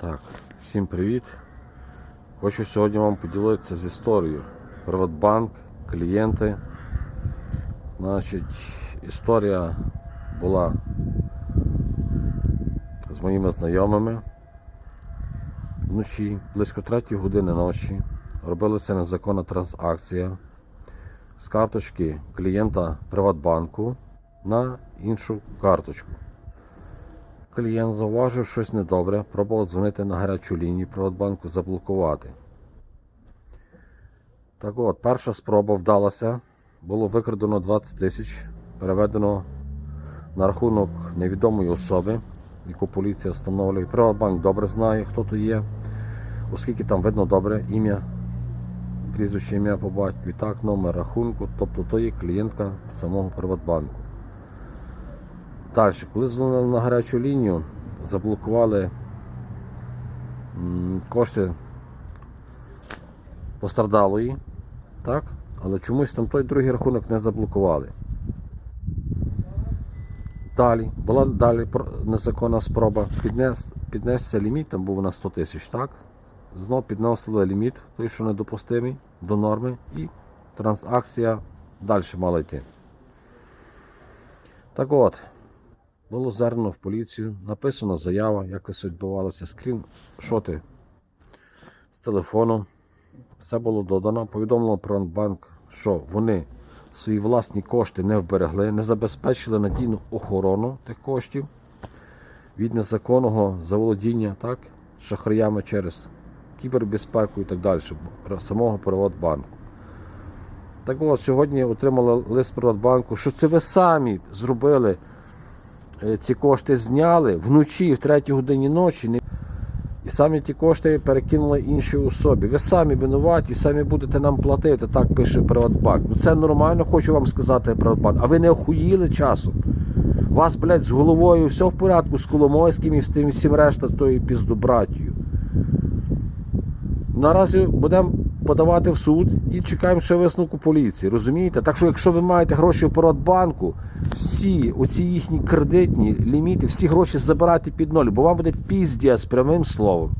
Так, всім привіт. Хочу сьогодні вам поділитися з історією. Приватбанк, клієнти. Значить, історія була з моїми знайомими. Вночі, близько 3 години ночі, робилася незаконна транзакція з карточки клієнта Приватбанку на іншу карточку. Клієнт зауважив щось недобре, пробував дзвонити на гарячу лінію Приватбанку, заблокувати. Так от, перша спроба вдалася. Було викрадено 20 тисяч, переведено на рахунок невідомої особи, яку поліція встановлює. Приватбанк добре знає, хто то є, оскільки там видно добре ім'я, прізвище ім'я по батькові, так, номер рахунку, тобто то є клієнтка самого Приватбанку. Далі, коли дзвонили на гарячу лінію, заблокували кошти постраждалої, так? але чомусь там той другий рахунок не заблокували. Далі, була далі незаконна спроба піднес, піднесся ліміт, там був на 100 тисяч, так? Знов підносили ліміт, той, що недопустимий, до норми, і транзакція далі мала йти. Так от, було звернено в поліцію, написана заява, як це відбувалося, скріншоти з телефону. Все було додано. Повідомлено про банк, що вони свої власні кошти не вберегли, не забезпечили надійну охорону тих коштів від незаконного заволодіння так, шахраями через кібербезпеку і так далі, самого Приватбанку. Так от, сьогодні отримали лист Приватбанку, що це ви самі зробили ці кошти зняли вночі, в третій годині ночі, і самі ті кошти перекинули іншій особі. Ви самі винуваті, самі будете нам платити, так пише Приватбанк. Ну це нормально, хочу вам сказати Приватбанк. А ви не охуїли часом? Вас, блядь, з головою все в порядку, з Коломойським і з тим всім решта з тою піздобратію. Наразі будемо подавати в суд і чекаємо ще висновку поліції. Розумієте? Так що, якщо ви маєте гроші в Приватбанку, всі оці їхні кредитні ліміти, всі гроші забирайте під ноль, бо вам буде піздець прямим словом.